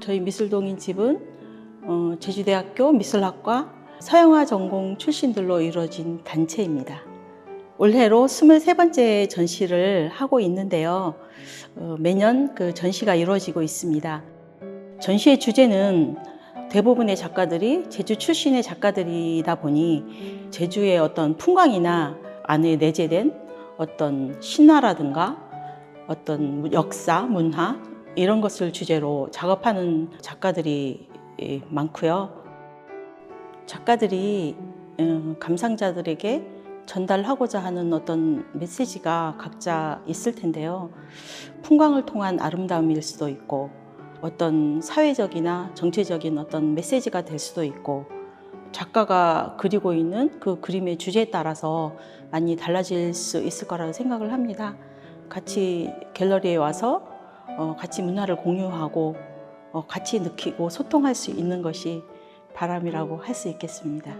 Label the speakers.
Speaker 1: 저희 미술동인 집은 어, 제주대학교 미술학과 서양화 전공 출신들로 이루어진 단체입니다. 올해로 23번째 전시를 하고 있는데요. 어, 매년 그 전시가 이루어지고 있습니다. 전시의 주제는 대부분의 작가들이 제주 출신의 작가들이다 보니 제주의 어떤 풍광이나 안에 내재된 어떤 신화라든가 어떤 역사, 문화 이런 것을 주제로 작업하는 작가들이 예, 많고요. 작가들이 음, 감상자들에게 전달하고자 하는 어떤 메시지가 각자 있을 텐데요. 풍광을 통한 아름다움일 수도 있고 어떤 사회적이나 정치적인 어떤 메시지가 될 수도 있고 작가가 그리고 있는 그 그림의 주제에 따라서 많이 달라질 수 있을 거라고 생각을 합니다. 같이 갤러리에 와서 어, 같이 문화를 공유하고 어, 같이 느끼고 소통할 수 있는 것이 바람이라고 할 수 있겠습니다.